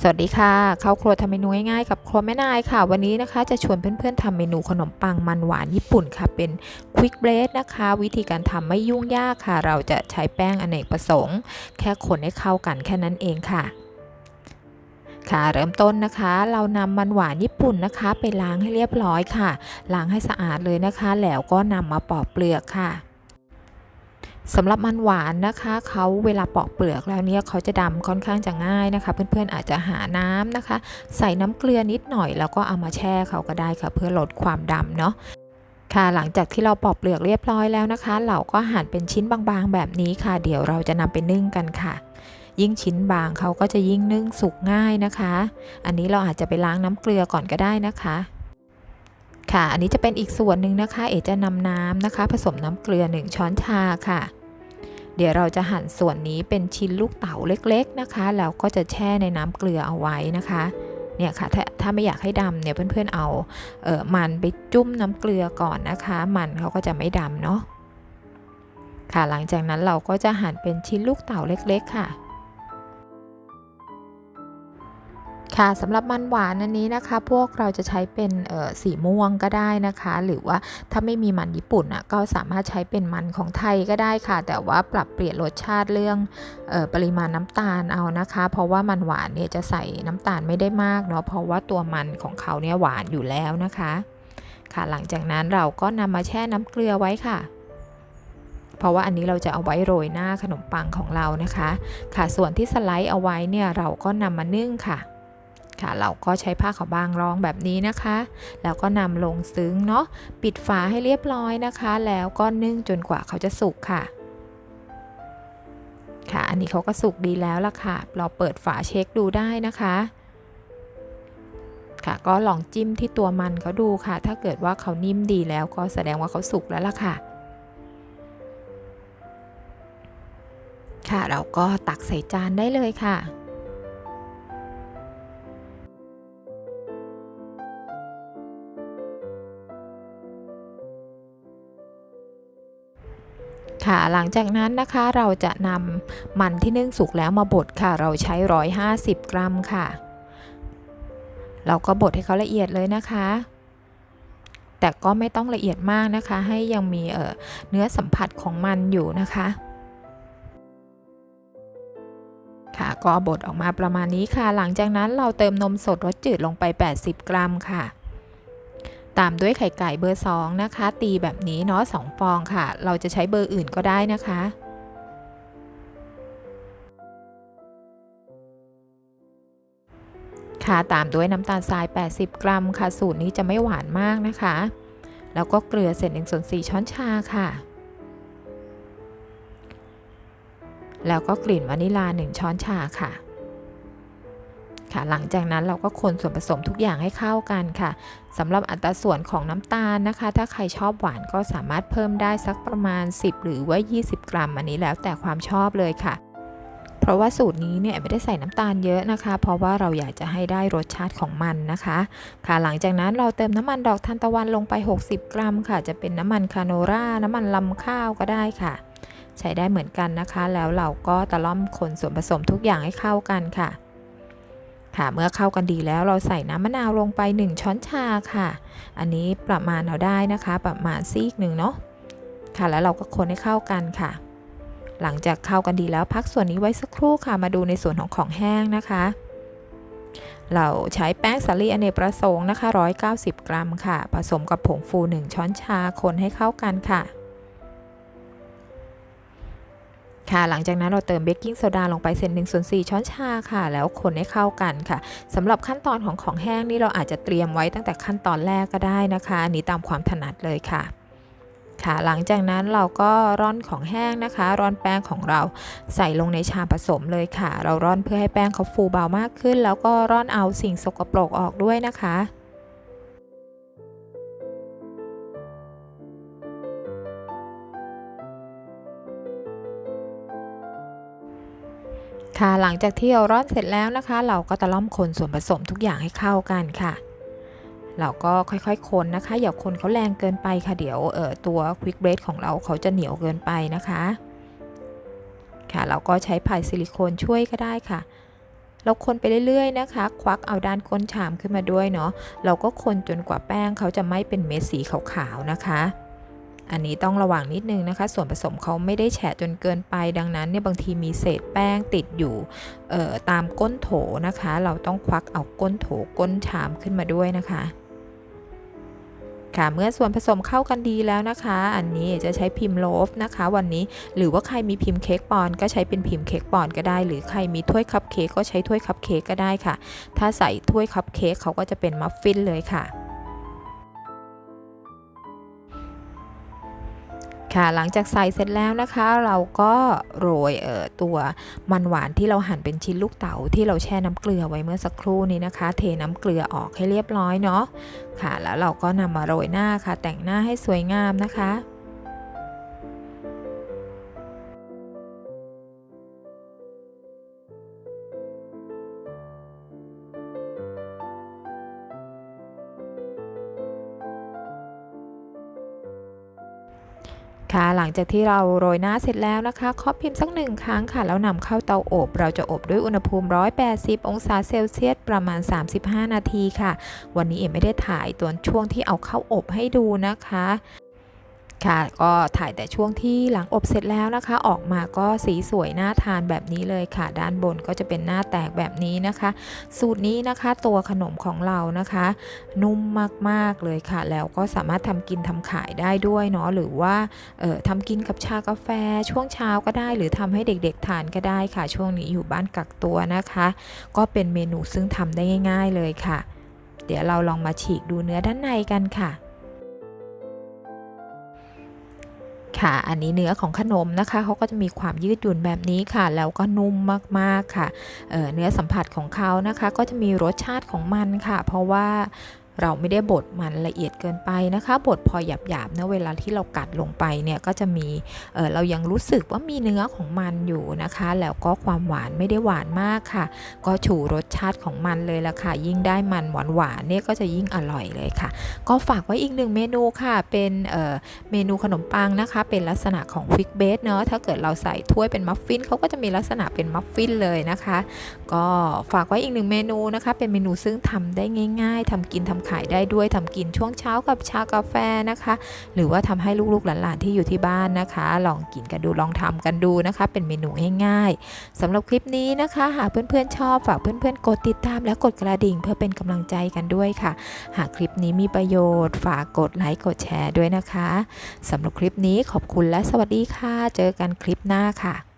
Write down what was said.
สวัสดีค่ะเข้าครัวทำเมนูง่ายๆกับครัวแม่นายค่ะ วันนี้นะคะจะชวนเพื่อนๆทำเมนูขนมปังมันหวานญี่ปุ่นค่ะ เป็นควิกเบรดนะคะ วิธีการทำไม่ยุ่งยากค่ะ เราจะใช้แป้งอเนกประสงค์ แค่คนให้เข้ากันแค่นั้นเองค่ะ ค่ะเริ่มต้นนะคะ เรานำมันหวานญี่ปุ่นนะคะ ไปล้างให้เรียบร้อยค่ะ ล้างให้สะอาดเลยนะคะ แล้วก็นำมาปอกเปลือกค่ะ สำหรับมันหวานนะคะเขาเวลาปอกเปลือกแล้วเนี่ยเขาจะดำค่อนข้างจะง่ายนะคะ เพื่อนๆอาจจะหาน้ำนะคะ ใส่น้ำเกลือนิดหน่อย แล้วก็เอามาแช่เขาก็ได้ค่ะ เพื่อลดความดำเนาะค่ะหลังจากที่เราปอกเปลือกเรียบร้อยแล้วนะคะ เราก็หั่นเป็นชิ้นบางๆแบบนี้ค่ะ เดี๋ยวเราจะนำไปนึ่งกันค่ะ ยิ่งชิ้นบางเขาก็จะยิ่งนึ่งสุกง่ายนะคะ อันนี้เราอาจจะไปล้างน้ำเกลือก่อนก็ได้นะคะ ค่ะ อันนี้จะเป็นอีกส่วนหนึ่งนะคะ เอจะนำน้ำนะคะ ผสมน้ำเกลือ 1 ช้อนชาค่ะ เดี๋ยวเราจะหั่นส่วนนี้เป็นชิ้นลูกเต๋าเล็กๆนะคะ แล้วก็จะแช่ในน้ำเกลือเอาไว้นะคะเนี่ยค่ะถ้าถ้าไม่อยากให้ดำเนี่ยเพื่อนๆเอาเออมันไปจุ่มน้ำเกลือก่อนนะคะ มันเขาก็จะไม่ดำเนาะค่ะหลังจากนั้นเราก็จะหั่นเป็นชิ้นลูกเต๋าเล็ก ๆ ค่ะ ค่ะสำหรับมันหวานอันนี้นะคะ พวกเราจะใช้เป็นสีม่วงก็ได้นะคะ หรือว่าถ้าไม่มีมันญี่ปุ่นอะก็สามารถใช้เป็นมันของไทยก็ได้ค่ะ แต่ว่าปรับเปลี่ยนรสชาติเรื่องออปริมาณน้ำตาลเอานะคะ เพราะว่ามันหวานเนี่ยจะใส่น้ำตาลไม่ได้มากเนาะเพราะว่าตัวมันของเขาเนี่ยหวานอยู่แล้วนะคะ ค่ะหลังจากนั้นเราก็นำมาแช่น้ำเกลือไว้ค่ะเพราะว่าอันนี้เราจะเอาไว้โรยหน้าขนมปังของเรานะคะ ค่ะส่วนที่สไลด์เอาไว้เนี่ยเราก็นำมานึ่งค่ะ ค่ะ เราก็ใช้ผ้าขาวบางรองแบบนี้นะคะ แล้วก็นำลงซึ้งเนาะปิดฝาให้เรียบร้อยนะคะ แล้วก็นึ่งจนกว่าเขาจะสุกค่ะค่ะ อันนี้เขาก็สุกดีแล้วล่ะค่ะ เราเปิดฝาเช็คดูได้นะคะ ค่ะ ก็ลองจิ้มที่ตัวมันเขาดูค่ะ ถ้าเกิดว่าเขานิ่มดีแล้วก็แสดงว่าเขาสุกแล้วล่ะค่ะ ค่ะ เราก็ตักใส่จานได้เลยค่ะ ค่ะ หลังจากนั้นนะคะเราจะนำมันที่นึ่งสุกแล้วมาบดค่ะ เราใช้ 150 กรัมค่ะ เราก็บดให้เขาละเอียดเลยนะคะ แต่ก็ไม่ต้องละเอียดมากนะคะ ให้ยังมีเเนื้อสัมผัสของมันอยู่นะคะค่ะก็บดออกมาประมาณนี้ค่ะ หลังจากนั้นเราเติมนมสดรสจืดลงไป 80 กรัมค่ะ ตามด้วยไข่ไก่เบอร์ 2 นะคะ ตีแบบนี้เนาะ2ฟองค่ะ เราจะใช้เบอร์อื่นก็ได้นะคะ ค่ะตามด้วยน้ำตาลทราย 80 กรัมค่ะ สูตรนี้จะไม่หวานมากนะคะ แล้วก็เกลือเศษ1ส่วน4ช้อนชาค่ะแล้วก็กลิ่นวานิลา 1 ช้อนชาค่ะ ค่ะหลังจากนั้นเราก็คนส่วนผสมทุกอย่างให้เข้ากันค่ะสำหรับอัตราส่วนของน้ำตาลนะคะ ถ้าใครชอบหวานก็สามารถเพิ่มได้สักประมาณ 10 หรือว่า 20 กรัม อันนี้แล้วแต่ความชอบเลยค่ะ เพราะว่าสูตรนี้เนี่ยไม่ได้ใส่น้ำตาลเยอะนะคะ เพราะว่าเราอยากจะให้ได้รสชาติของมันนะคะ ค่ะหลังจากนั้นเราเติมน้ำมันดอกทานตะวันลงไป 60 กรัมค่ะ จะเป็นน้ำมันคาโนราน้ำมันลำข้าวก็ได้ค่ะ ใช้ได้เหมือนกันนะคะ แล้วเราก็ตะล่อมคนส่วนผสมทุกอย่างให้เข้ากันค่ะ ค่ะเมื่อเข้ากันดีแล้วเราใส่น้ำมะนาวลงไป 1 ช้อนชาค่ะ อันนี้ประมาณเราได้นะคะ ประมาณซีกหนึ่งเนาะค่ะแล้วเราก็คนให้เข้ากันค่ะ หลังจากเข้ากันดีแล้วพักส่วนนี้ไว้สักครู่ค่ะ มาดูในส่วนของของแห้งนะคะ เราใช้แป้งสาลีอเนกประสงค์นะคะ 190 กรัมค่ะ ผสมกับผงฟู 1 ช้อนชาคนให้เข้ากันค่ะ ค่ะ หลังจากนั้นเราเติมเบกกิ้งโซดาลงไปเศษหนึ่งส่วนสี่ช้อนชาค่ะ แล้วคนให้เข้ากันค่ะสำหรับขั้นตอนของของแห้งนี่เราอาจจะเตรียมไว้ตั้งแต่ขั้นตอนแรกก็ได้นะคะอันนี้ตามความถนัดเลยค่ะค่ะหลังจากนั้นเราก็ร่อนของแห้งนะคะ ร่อนแป้งของเราใส่ลงในชามผสมเลยค่ะ เราร่อนเพื่อให้แป้งเขาฟูเบามากขึ้น แล้วก็ร่อนเอาสิ่งสกปรกออกด้วยนะคะ ค่ะหลังจากที่เราร่อนเสร็จแล้วนะคะ เราก็ตะล่อมคนส่วนผสมทุกอย่างให้เข้ากันค่ะ เราก็ค่อยๆ คนนะคะ อย่าคนเขาแรงเกินไปค่ะเดี๋ยวเออตัวควิกเบรดของเราเขาจะเหนียวเกินไปนะคะ ค่ะเราก็ใช้ผ่ายซิลิโคนช่วยก็ได้ค่ะ เราคนไปเรื่อยๆนะคะ ควักเอาด้านก้นชามขึ้นมาด้วยเนาะเราก็คนจนกว่าแป้งเขาจะไม่เป็นเม็ดสีขาวๆนะคะ อันนี้ต้องระวังนิดนึงนะคะ ส่วนผสมเขาไม่ได้แฉะจนเกินไปดังนั้นเนี่ยบางทีมีเศษแป้งติดอยู่ตามก้นโถนะคะ เราต้องควักเอาก้นโถก้นชามขึ้นมาด้วยนะคะค่ะเมื่อส่วนผสมเข้ากันดีแล้วนะคะ อันนี้จะใช้พิมพ์โลฟนะคะ วันนี้หรือว่าใครมีพิมพ์เค้กปอนก็ใช้เป็นพิมพ์เค้กปอนก็ได้ หรือใครมีถ้วยคัพเค้กก็ใช้ถ้วยคัพเค้กก็ได้ค่ะ ถ้าใส่ถ้วยคัพเค้กเขาก็จะเป็นมัฟฟินเลยค่ะ ค่ะ หลังจากใส่เสร็จแล้วนะคะ เราก็โรยเอ่อตัวมันหวานที่เราหั่นเป็นชิ้นลูกเต๋าที่เราแช่น้ำเกลือไว้เมื่อสักครู่นี้นะคะ เทน้ำเกลือออกให้เรียบร้อยเนาะค่ะ แล้วเราก็นำมาโรยหน้าค่ะ แต่งหน้าให้สวยงามนะคะ ค่ะหลังจากที่เราโรยหน้าเสร็จแล้วนะคะเคาะพิมพ์สักหนึ่งครั้งค่ะ แล้วนำเข้าเตาอบ เราจะอบด้วยอุณหภูมิ 180 องศาเซลเซียสประมาณ 35 นาทีค่ะ วันนี้เอ็มไม่ได้ถ่ายตัวช่วงที่เอาเข้าอบให้ดูนะคะ ค่ะก็ถ่ายแต่ช่วงที่หลังอบเสร็จแล้วนะคะ ออกมาก็สีสวยน่าทานแบบนี้เลยค่ะ ด้านบนก็จะเป็นหน้าแตกแบบนี้นะคะ สูตรนี้นะคะตัวขนมของเรานะคะ นุ่มมากๆเลยค่ะ แล้วก็สามารถทำกินทำขายได้ด้วยเนาะหรือว่าเอ่อทำกินกับชากาแฟช่วงเช้าก็ได้ หรือทำให้เด็กๆทานก็ได้ค่ะ ช่วงนี้อยู่บ้านกักตัวนะคะ ก็เป็นเมนูซึ่งทำได้ง่าย ๆเลยค่ะ เดี๋ยวเราลองมาฉีกดูเนื้อด้านในกันค่ะ ค่ะ อันนี้เนื้อของขนมนะคะเขาก็จะมีความยืดหยุ่นแบบนี้ค่ะ แล้วก็นุ่มมากๆค่ะเเนื้อสัมผัสของเขานะคะ ก็จะมีรสชาติของมันค่ะ เพราะว่า เราไม่ได้บดมันละเอียดเกินไปนะคะ บดพอหยาบๆนะเวลาที่เรากัดลงไปเนี่ยก็จะมีเเรายังรู้สึกว่ามีเนื้อของมันอยู่นะคะ แล้วก็ความหวานไม่ได้หวานมากค่ะ ก็ฉูรสชาติของมันเลยละค่ะ ยิ่งได้มันหวานหวานเนี่ยก็จะยิ่งอร่อยเลยค่ะ ก็ฝากไว้อีกหนึ่งเมนูค่ะ เป็นเเมนูขนมปังนะคะ เป็นลักษณะของควิกเบสเนาะ ถ้าเกิดเราใส่ถ้วยเป็นมัฟฟินเขาก็จะมีลักษณะเป็นมัฟฟินเลยนะคะ ก็ฝากไว้อีกหนึ่งเมนูนะคะ เป็นเมนูซึ่งทำได้ง่าย ๆทำกินทำขายได้ด้วยทำกินช่วงเช้ากับชากาแฟนะคะ หรือว่าทำให้ลูกๆหลานๆที่อยู่ที่บ้านนะคะ ลองกินกันดูลองทำกันดูนะคะ เป็นเมนูง่ายๆสำหรับคลิปนี้นะคะ หากเพื่อนๆชอบฝากเพื่อนๆกดติดตามและกดกระดิ่ง เพื่อเป็นกำลังใจกันด้วยค่ะ หากคลิปนี้มีประโยชน์ ฝากกดไลค์กดแชร์ด้วยนะคะสำหรับคลิปนี้ขอบคุณและสวัสดีค่ะ เจอกันคลิปหน้าค่ะ